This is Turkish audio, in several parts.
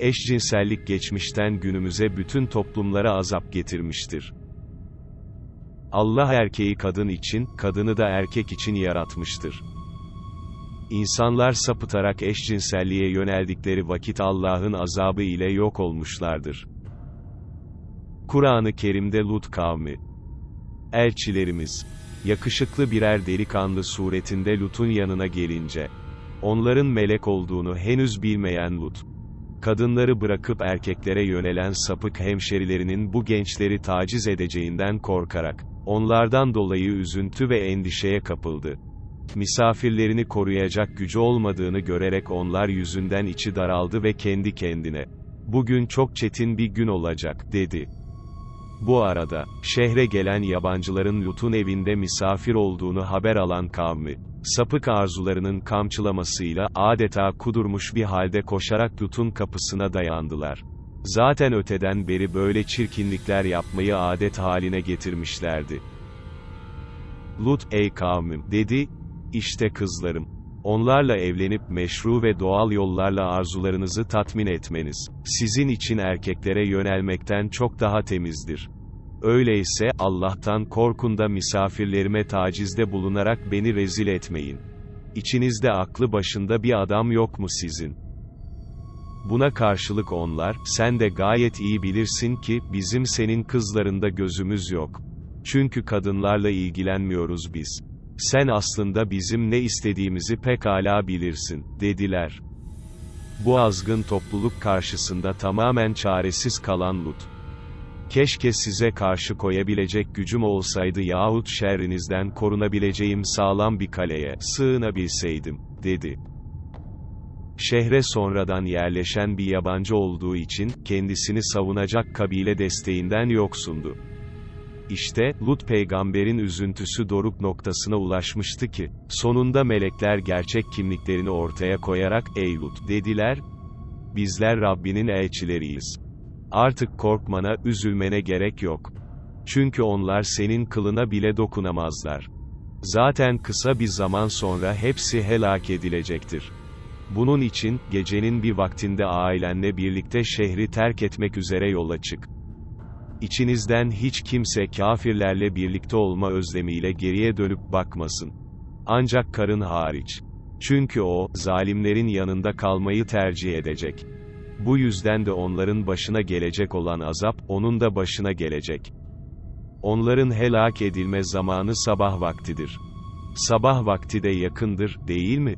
Eşcinsellik geçmişten günümüze bütün toplumlara azap getirmiştir. Allah erkeği kadın için, kadını da erkek için yaratmıştır. İnsanlar sapıtarak eşcinselliğe yöneldikleri vakit Allah'ın azabı ile yok olmuşlardır. Kur'an-ı Kerim'de Lut kavmi, elçilerimiz, yakışıklı birer delikanlı suretinde Lut'un yanına gelince, onların melek olduğunu henüz bilmeyen Lut, kadınları bırakıp erkeklere yönelen sapık hemşerilerinin bu gençleri taciz edeceğinden korkarak, onlardan dolayı üzüntü ve endişeye kapıldı. Misafirlerini koruyacak gücü olmadığını görerek onlar yüzünden içi daraldı ve kendi kendine, bugün çok çetin bir gün olacak, dedi. Bu arada, şehre gelen yabancıların Lut'un evinde misafir olduğunu haber alan kavmi, sapık arzularının kamçılamasıyla, adeta kudurmuş bir halde koşarak Lut'un kapısına dayandılar. Zaten öteden beri böyle çirkinlikler yapmayı adet haline getirmişlerdi. Lut, ey kavmim, dedi, işte kızlarım. Onlarla evlenip meşru ve doğal yollarla arzularınızı tatmin etmeniz, sizin için erkeklere yönelmekten çok daha temizdir. Öyleyse, Allah'tan korkun da misafirlerime tacizde bulunarak beni rezil etmeyin. İçinizde aklı başında bir adam yok mu sizin? Buna karşılık onlar, sen de gayet iyi bilirsin ki, bizim senin kızlarında gözümüz yok. Çünkü kadınlarla ilgilenmiyoruz biz. Sen aslında bizim ne istediğimizi pekala bilirsin, dediler. Bu azgın topluluk karşısında tamamen çaresiz kalan Lut. Keşke size karşı koyabilecek gücüm olsaydı yahut şerrinizden korunabileceğim sağlam bir kaleye sığınabilseydim, dedi. Şehre sonradan yerleşen bir yabancı olduğu için, kendisini savunacak kabile desteğinden yoksundu. İşte, Lut peygamberin üzüntüsü doruk noktasına ulaşmıştı ki, sonunda melekler gerçek kimliklerini ortaya koyarak, ey Lut, dediler, bizler Rabbinin elçileriyiz. Artık korkmana, üzülmene gerek yok. Çünkü onlar senin kılına bile dokunamazlar. Zaten kısa bir zaman sonra hepsi helak edilecektir. Bunun için, gecenin bir vaktinde ailenle birlikte şehri terk etmek üzere yola çık. İçinizden hiç kimse kafirlerle birlikte olma özlemiyle geriye dönüp bakmasın. Ancak karın hariç. Çünkü o, zalimlerin yanında kalmayı tercih edecek. Bu yüzden de onların başına gelecek olan azap, onun da başına gelecek. Onların helak edilme zamanı sabah vaktidir. Sabah vakti de yakındır, değil mi?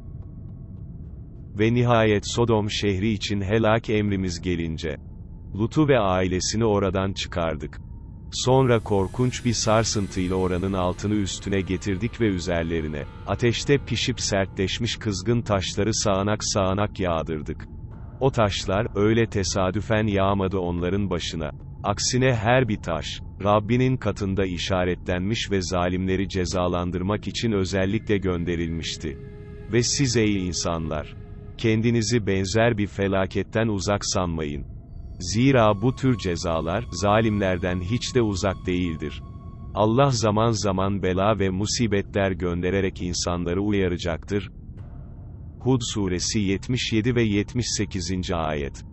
Ve nihayet Sodom şehri için helak emrimiz gelince, Lut'u ve ailesini oradan çıkardık. Sonra korkunç bir sarsıntıyla oranın altını üstüne getirdik ve üzerlerine, ateşte pişip sertleşmiş kızgın taşları sağanak sağanak yağdırdık. O taşlar, öyle tesadüfen yağmadı onların başına. Aksine her bir taş, Rabbinin katında işaretlenmiş ve zalimleri cezalandırmak için özellikle gönderilmişti. Ve siz ey insanlar! Kendinizi benzer bir felaketten uzak sanmayın. Zira bu tür cezalar, zalimlerden hiç de uzak değildir. Allah zaman zaman bela ve musibetler göndererek insanları uyaracaktır. Hud suresi 77 ve 78. ayet